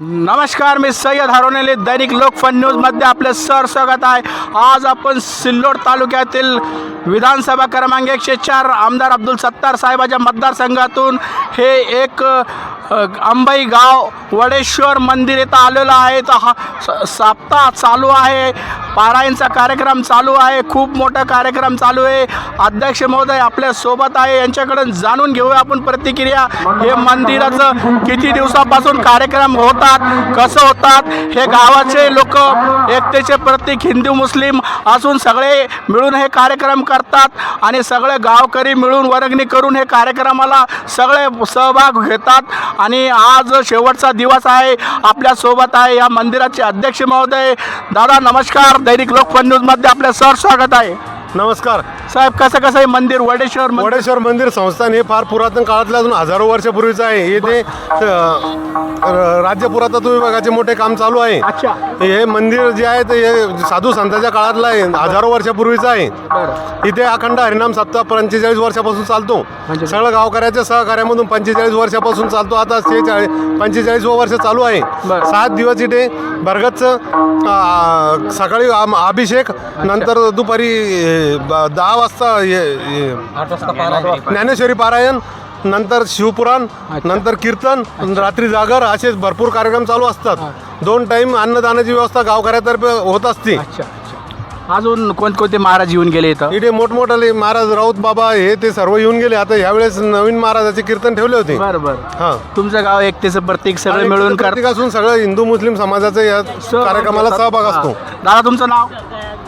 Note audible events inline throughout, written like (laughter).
नमस्कार मी सय्यद हरोनेले दैनिक लोकफन न्यूजमध्ये आपले सर स्वागत आहे. आज आपण सिल्लोड तालुक्यातील विधानसभा क्रमांक एकशे चार आमदार अब्दुल सत्तार साहेबाच्या मतदारसंघातून हे एक अंबई अंबाई गाव वडेश्वर मंदिर इथं आलेलं आहे. तर हा स- सप्ताह चालू आहे. पारायणचा कार्यक्रम चालू आहे. खूप मोठा कार्यक्रम चालू आहे. अध्यक्ष महोदय आपल्यासोबत आहे. यांच्याकडून जाणून घेऊया आपण प्रतिक्रिया. हे मंदिराचं किती दिवसापासून कार्यक्रम होत होतात कसं होतात हे गावाचे लोक एकतेचे प्रतीक हिंदू मुस्लिम असून सगळे मिळून हे कार्यक्रम करतात आणि सगळे गावकरी मिळून वर्गणी करून हे कार्यक्रमाला सगळे सहभाग घेतात. आणि आज शेवटचा दिवस आहे आपल्यासोबत आहे या मंदिराचे अध्यक्ष महोदय. दादा नमस्कार. दैनिक लोकफन न्यूजमध्ये आपलं सर स्वागत आहे. नमस्कार. साहेब कसं कसं आहे मंदिर? वडेश्वर मंदिर? वडेश्वर मंदिर संस्थान हे फार पुरातन काळातलं अजून हजारो वर्षापूर्वीचं आहे. अ, र- राज्य पुरातत्व विभागाचे मोठे काम चालू आहे. अच्छा. हे मंदिर जे आहे ते हे साधू संतांच्या काळातलं आहे. हजारो वर्षापूर्वीचं आहे. बरं. इथे अखंड हरिनाम सप्ताह पंचेचाळीस वर्षापासून चालतो. पंचेचाळीस. सगळं गावकऱ्याच्या सहकार्यामधून पंचेचाळीस वर्षापासून चालतो. आता शेचाळीस पंचेचाळीस वर्ष चालू आहे. बरं. सात दिवस इथे भरगतचं अ, सकाळी आम- अभिषेक नंतर दुपारी ए, ब- दहा वाजता हे- हे- ज्ञानेश्वरी पारायण नंतर शिवपुराण. नंतर कीर्तन रात्री जागर असे भरपूर कार्यक्रम चालू असतात. दोन टाइम अन्नदानाची व्यवस्था गावकऱ्यातर्फे होत असते. अच्छा अच्छा. अजून कोणकोणते महाराज येऊन गेले इथं? इथे मोठमोठाले महाराज राऊत बाबा हे ते सर्व येऊन गेले. आता यावेळेस नवीन महाराजाचे कीर्तन ठेवले होते. बरं बरं. हा. तुमचं गाव एकतेचं प्रतीक सगळे मिळून कर प्रत्येक असून सगळं हिंदू मुस्लिम समाजाचा या कार्यक्रमाला सहभाग असतो. दादा तुमचं नाव?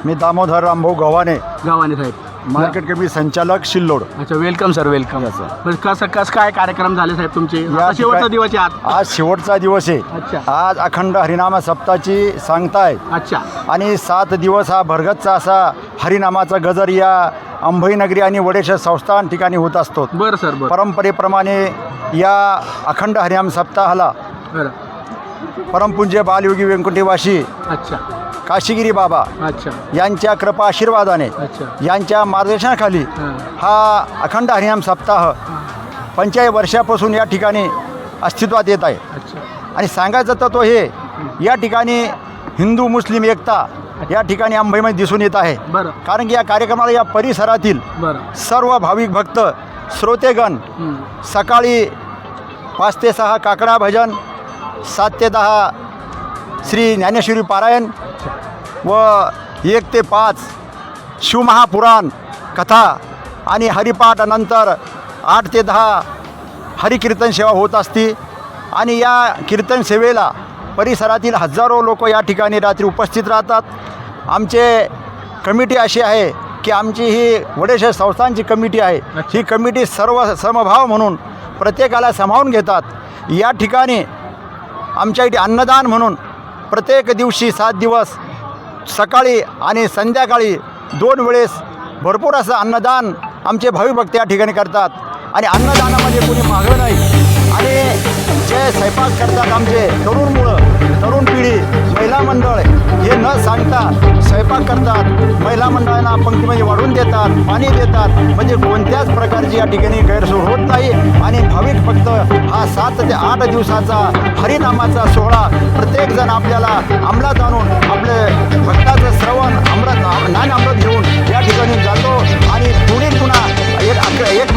मी दामोदर रामभाऊ गव्हाणे. गावाने साहेब. मार्केट कमिटी संचालक शिल्लोड. अच्छा welcome sir welcome Yes, sir. बरं, कसं कसं काय कार्यक्रम झाले साहेब तुमचे? आता शेवटचा ठिकाणी- दिवस आहे आज. आज शेवटचा दिवस आहे. अच्छा. आज अखंड हरिनामा सप्ताची सांगता आहे अच्छा. आणि सात दिवस हा भरगतचा असा हरिनामाचा गजर या अंभईनगरी आणि वडेश्वर संस्थान ठिकाणी होत असतो. बरं सर बरं. परंपरेप्रमाणे या अखंड हरिनाम सप्ताहाला बरं. परमपूज्य बालयोगी व्यंकटेवाशी अच्छा. काशीगिरी बाबा अच्छा. यांच्या कृपा आशीर्वादाने अच्छा. यांच्या मार्गदर्शनाखाली हां. अखंड हरिनाम सप्ताह पंचाळीस वर्षापासून या ठिकाणी अस्तित्वात येत आहे. आणि सांगायचं तत्व हे या ठिकाणी हिंदू मुस्लिम एकता या ठिकाणी अंबईमध्ये दिसून येत आहे. कारण की या कार्यक्रमाला या परिसरातील सर्व भाविक भक्त श्रोतेगण. सकाळी पाच ते सहा काकडा भजन सात ते दहा श्री ज्ञानेश्वरी पारायण व एक ते पाच शिवमहापुराण कथा आणि हरिपाठानंतर आठ ते दहा हरिकीर्तन सेवा होत असती. आणि या कीर्तन सेवेला परिसरातील हजारो लोक या ठिकाणी रात्री उपस्थित राहतात. आमचे कमिटी अशी आहे की आमची ही वडेश्वर संस्थांची कमिटी आहे. ही कमिटी सर्व समभाव म्हणून प्रत्येकाला सामावून घेतात. या ठिकाणी आमच्या इथे अन्नदान म्हणून प्रत्येक दिवशी सात दिवस सकाळी आणि संध्याकाळी दोन वेळेस भरपूर असं अन्नदान आमचे भावी भक्त या ठिकाणी करतात. आणि अन्नदानामध्ये कोणी मागं नाही. आणि जे स्वयंपाक करतात आमचे तरुण मुलं तरुण पिढी महिला मंडळ हे न सांगता स्वयंपाक करतात. महिला मंडळांना पंक्तीमध्ये वाढून देतात पाणी देतात. म्हणजे कोणत्याच प्रकारची या ठिकाणी गैरसोय होत नाही. आणि भाविक फक्त हा सात ते आठ दिवसाचा हरिनामाचा सोहळा प्रत्येकजण आपल्याला अंमलात आणून आपले भक्ताचं श्रवण अमृत ज्ञान अमृत घेऊन या ठिकाणी जातो. आणि पुढील पुन्हा एक अकरा एक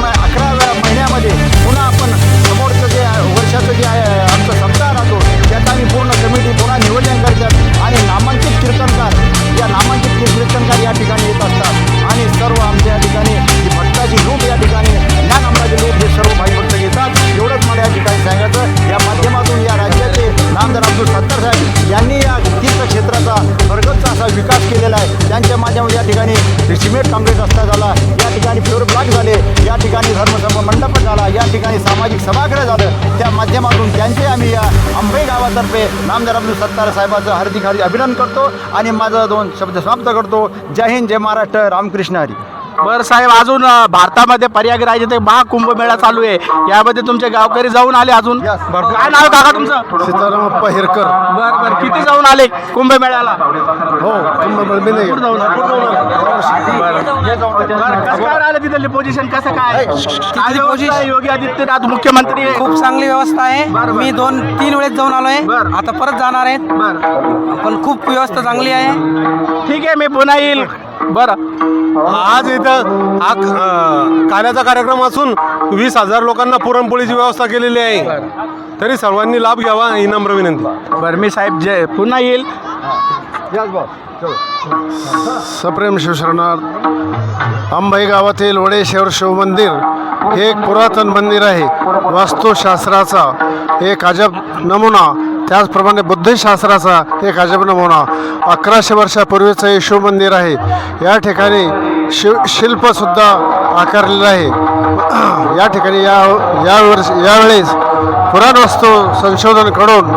ठिकाणी झाले या ठिकाणी धर्मसभा मंडप झाला या ठिकाणी सामाजिक सभागृह झालं त्या माध्यमातून त्यांचे आम्ही या अंबई गावातर्फे नामदार अब्दुल सत्तार साहेबाचं हार्दिक हार्दिक अभिनंदन करतो आणि माझा दोन शब्द समाप्त करतो. जय हिंद जय महाराष्ट्र रामकृष्ण हरी. बरं साहेब अजून अ, भारतामध्ये प्रयागराज इथे महाकुंभमेळा चालू आहे. यामध्ये तुमचे गावकरी जाऊन आले अजून? भरपूर. काय नाव काका तुमचं? सीताराम अप्पा हिरकर. बर बर. किती जाऊन आले कुंभमेळ्याला? हो कुंभमेळ मी नाही आले? आले? बरं. कसं काय राहिलं तिथली पोझिशन कसं काय? काय व्यवस्था आहे? योगी आदित्यनाथ मुख्यमंत्री आहे. खूप चांगली व्यवस्था आहे. बरं. मी दोन तीन वेळेस जाऊन आलोय. बरं. आता परत जाणार आहेत बरं. पण खूप व्यवस्था चांगली आहे. ठीक आहे मी पुन्हा येईल. बरं. आज इथं हा कार्याचा कार्यक्रम असून वीस हजार लोकांना पुरणपोळीची व्यवस्था केलेली आहे. तरी सर्वांनी लाभ घ्यावा ही नम्र विनंती. बरं मी साहेब जय पुन्हा येईल. सप्रेम शिवशरणार्थ अंबाई गावातील वडेश्वर शिव मंदिर हे एक पुरातन मंदिर आहे. वास्तुशास्त्राचा एक अजब नमुना त्याचप्रमाणे बुद्धशास्त्राचा एक अजब नमुना. अकराशे वर्षापूर्वीचं हे शिवमंदिर आहे. या ठिकाणी शिव शिल्पसुद्धा आकारलेलं आहे. (clears throat) या ठिकाणी या या वर्ष यावेळेस पुराणवस्तू संशोधनकडून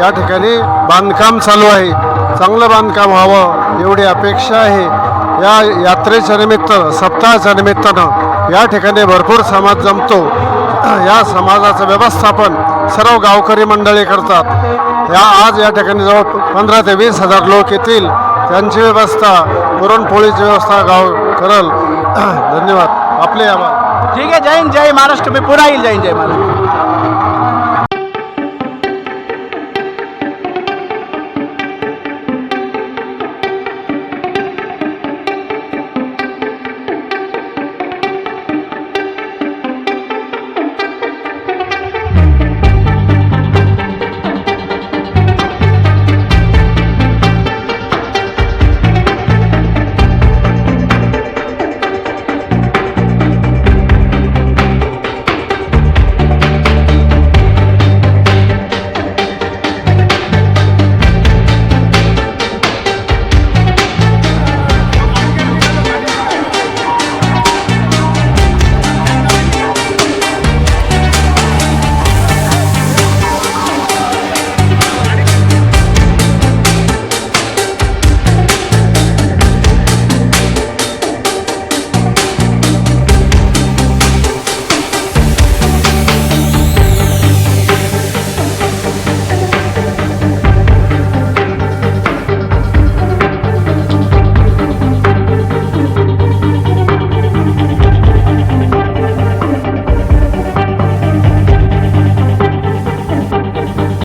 या ठिकाणी बांधकाम चालू आहे. चांगलं बांधकाम व्हावं एवढी अपेक्षा आहे. या यात्रेच्या निमित्त सप्ताहाच्या निमित्तानं या ठिकाणी भरपूर समाज जमतो. (clears throat) या समाजाचं व्यवस्थापन सर्व गावकरी मंडळी करतात. या आज या ठिकाणी जवळ पंधरा ते वीस हजार लोक येतील. त्यांची व्यवस्था पुरणपोळीची व्यवस्था गाव करल. (clears throat) धन्यवाद. आपले आभार. ठीक आहे जय हिंद जय महाराष्ट्र. मी पुन्हा येईल जय हिंद जय महाराष्ट्र.